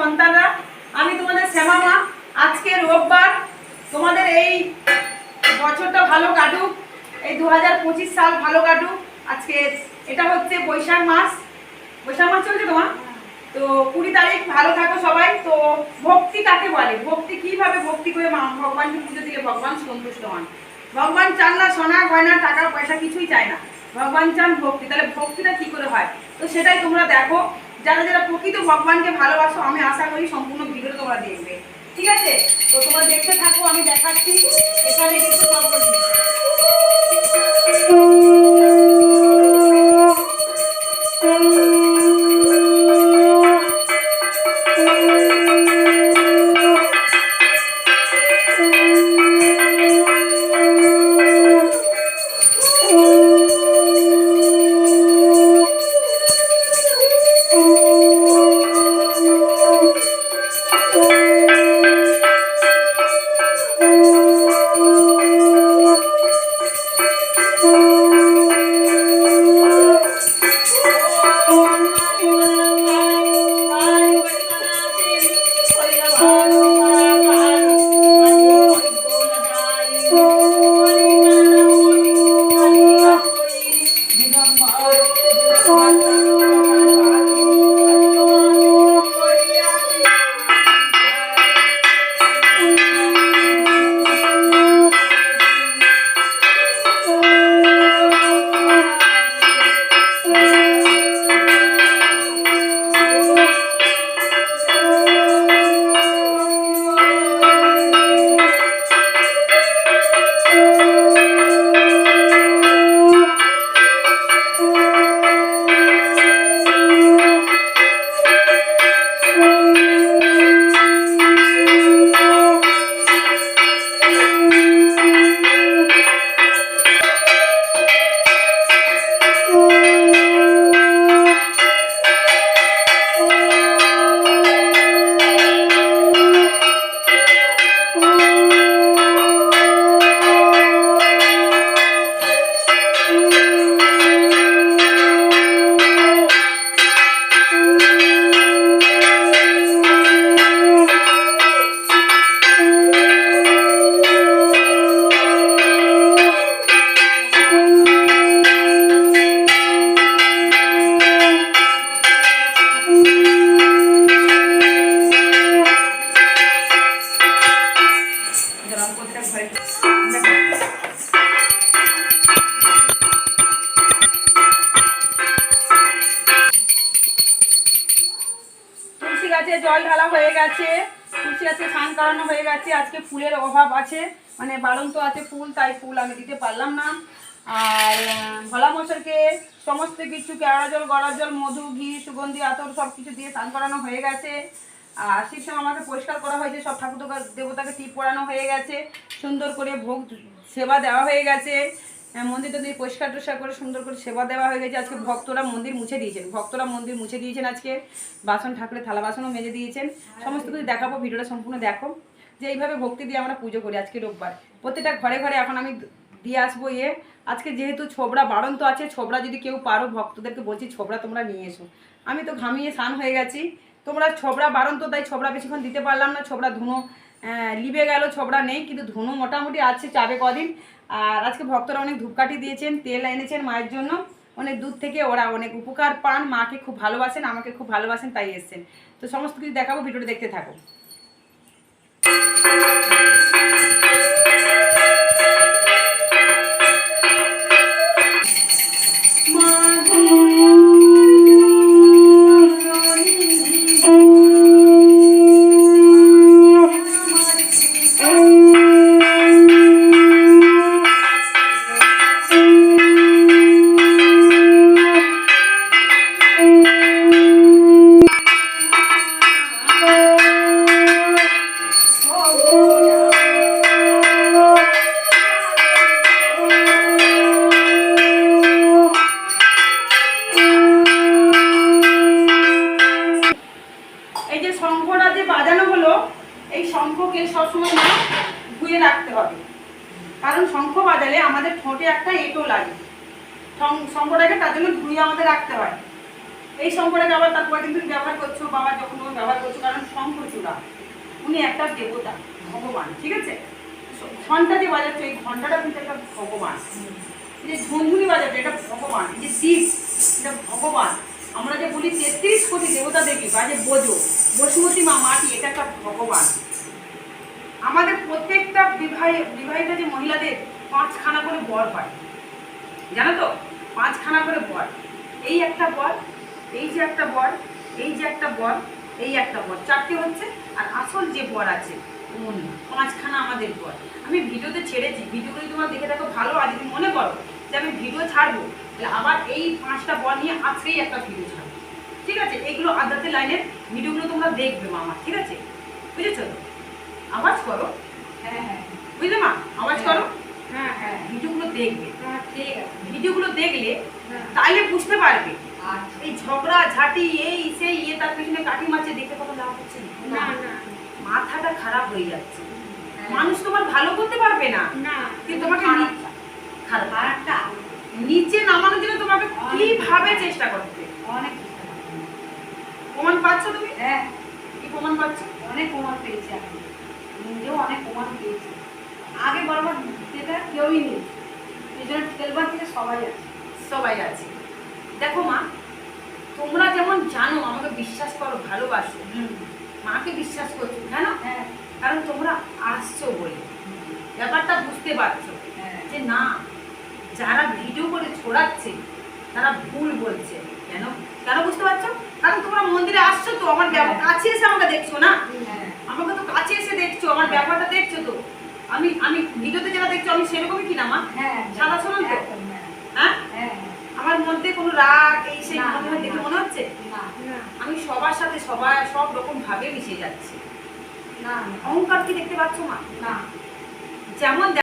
সন্তানরা, আমি তোমাদের শ্যামা মা, আজকে রোববার, তোমাদের এই বছরটা ভালো কাটুক, এই দু সাল ভালো কাটুক। আজকে এটা হচ্ছে বৈশাখ মাস। বৈশাখ মাস চলছে তোমার? তো কুড়ি তারিখ, ভালো থাকো সবাই। তো ভক্তি কাকে বলে? ভক্তি কীভাবে ভক্তি করে ভগবানকে পুজো দিলে ভগবান সন্তুষ্ট হন? ভগবান চান না সোনা, গয়না, টাকা, পয়সা কিছুই চায় না। ভগবান চান ভক্তি। তাহলে ভক্তিটা কি করে হয়? তো সেটাই তোমরা দেখো। যারা যারা প্রকৃত ভগবানকে ভালোবাসো, আমি আশা করি সম্পূর্ণ ভিডিও তোমরা দেখবে। ঠিক আছে? তো তোমরা দেখতে থাকো, আমি দেখাচ্ছি। এখানে কিন্তু হয়ে গেছে, তুলসী গাছে স্নান করানো হয়ে গেছে, আজকে ফুলের অভাব আছে মানে বারন্ত আছে ফুল, তাই ফুল আমি দিতে পারলাম না। আর ভোলা মশাইকে সমস্ত কিছু, কেওড়া জল গড়া জল, মধু, ঘি, সুগন্ধি, আতর সব কিছু দিয়ে স্নান করানো হয়ে গেছে। আর সেই সময় আমাকে পরিষ্কার করা হয়েছে, সব ঠাকুর দেবতাকে টিপ পরানো হয়ে গেছে, সুন্দর করে ভোগ সেবা দেওয়া হয়ে গেছে। হ্যাঁ, মন্দির টন্দির পরিষ্কার টরিষ্কার করে সুন্দর করে সেবা দেওয়া হয়ে গেছে। আজকে ভক্তরা মন্দির মুছে দিয়েছেন। ভক্তরা মন্দির মুছে দিয়েছেন আজকে। বাসন ঠাকুরের থালা বাসনও মেজে দিয়েছেন। সমস্ত কিছু দেখাবো ভিডিওটা সম্পূর্ণ দেখো। যে এইভাবে ভক্তি দিয়ে আমরা পুজো করি আজকে রোববার। প্রত্যেকটা ঘরে ঘরে এখন আমি দিয়ে আসব ইয়ে। আজকে যেহেতু ছোবড়া বাড়ন্ত আছে ছোবড়া যদি কেউ পারো ভক্তদেরকে বলছি ছোবড়া তোমরা নিয়ে এসো। আমি তো ঘামিয়ে স্নান হয়ে গেছি। তোমরা ছোবড়া বারণ তো তাই ছোবড়া বেশিক্ষণ দিতে পারলাম না। ছোবড়া ধুনো লিবে গেল, ছোবড়া নেই, কিন্তু ধুনো মোটামুটি আছে চাবে কদিন। আর আজকে ভক্তরা অনেক ধূপকাঠি দিয়েছেন, তেল এনেছেন মায়ের জন্য। অনেক দূর থেকে ওরা অনেক উপকার পান, মাকে খুব ভালোবাসেন, আমাকে খুব ভালোবাসেন, তাই এসছেন। তো সমস্ত কিছু দেখাবো, ভিডিওটা দেখতে থাকো। সবসময় না ধুয়ে রাখতে হবে। কারণ শঙ্খ বাজালে আমাদের ঠোঁটে একটা এঁটো লাগে। শঙ্খটাকে তার জন্য ধুয়ে আমাদের রাখতে হয়। এই শঙ্করাকে আবার তারপরে কিন্তু ব্যবহার করছ বাবা যখন তুমি ব্যবহার করছ, কারণ শঙ্কর চূড়া। উনি একটা দেবতা, ভগবান, ঠিক আছে? ঘণ্টা যে বাজাচ্ছ, এই ঘন্টাটা কিন্তু একটা ভগবান। এই যে ঝুনঝুনি বাজাচ্ছ, এটা ভগবান। এই যে শিব, এটা ভগবান। আমরা যে বলি তেত্রিশ কোটি দেবতা দেখি, বা যে বোঝো বসুমতী মা মাটি, এটা একটা ভগবান। আমাদের প্রত্যেকটা বিবাহ বিবাহিত যে মহিলাদের পাঁচখানা করে বর হয়। জানো তো? পাঁচখানা করে বর। এই একটা বর, এই যে একটা বর, এই যে একটা বর, এই একটা বর। চারটে হচ্ছে, আর আসল যে বর আছে, উনি। পাঁচখানা আমাদের বর। আমি ভিডিওতে ছেড়েছি। ভিডিওগুলো তোমার দেখে দেখো ভালো আর যদি মনে করো যে আমি ভিডিও ছাড়বো, তাহলে আবার এই পাঁচটা বর নিয়ে আজকেই একটা ভিডিও ছাড়বো। ঠিক আছে? এইগুলো আদাতে লাইনের ভিডিওগুলো তোমরা দেখবে মামা। ঠিক আছে? বুঝেছ তো? আওয়াজ করো। হ্যাঁ হ্যাঁ। বুঝলে মা? আওয়াজ করো। হ্যাঁ হ্যাঁ। ভিডিওগুলো দেখবে। হ্যাঁ ঠিক আছে। ভিডিওগুলো দেখলে হ্যাঁ। তাইলে বুঝতে পারবে। আচ্ছা। এই ঝগড়া ঝাঁটি এই সেই ইয়ে তার পেছনে কাটি মারছে দেখে কোনো লাভ হচ্ছে? না মাথাটা খারাপ হয়ে যাচ্ছে। হ্যাঁ। মানুষ তোমার ভালো করতে পারবে না। কিন্তু তোমাকে খারাপটা? নিচে নামানোর জন্য তোমাকে কীভাবে চেষ্টা করতে অনেক। প্রমাণ পাচ্ছ তুমি? হ্যাঁ। কি প্রমাণ পাচ্ছ? অনেক প্রমাণ পেয়েছি আমি। নিজেও অনেক প্রমাণ পেয়েছি। আগে বরাবর যেটা কেউই নেই। এই জন্য তেলবার থেকে সবাই আছে। সবাই আছে। দেখো মা তোমরা যেমন জানো আমাকে বিশ্বাস করো ভালোবাসো। মাকে বিশ্বাস করছ জানো? হ্যাঁ। কারণ তোমরা আসছো বলে। ব্যাপারটা বুঝতে পারছ। হ্যাঁ। যে না যারা ভিডিও করে ছড়াচ্ছে তারা ভুল বলছে। কেন? কেন বুঝতে পারছ? কারণ তোমরা মন্দিরে আসছো তো আমার ব্যব- কাছে এসে আমাকে দেখছ না? হ্যাঁ। আমাকে তো কাছে এসে দেখছ আমার ব্যাপারটা দেখছ তো। আমি আমি ভিডিওতে যেটা দেখছ আমি সেরকমই কিনা মা? হ্যাঁ সাদা সোনাল তো? হ্যাঁ হ্যাঁ? হ্যাঁ। আমার মধ্যে কোনো রাগ এই সেই না, মনে হয় দেখে মনে হচ্ছে? না। আমি সবার সাথে সবাই সব রকম ভাবে মিশে যাচ্ছি। না না। অহংকার কি দেখতে পাচ্ছ মা? না। যেমন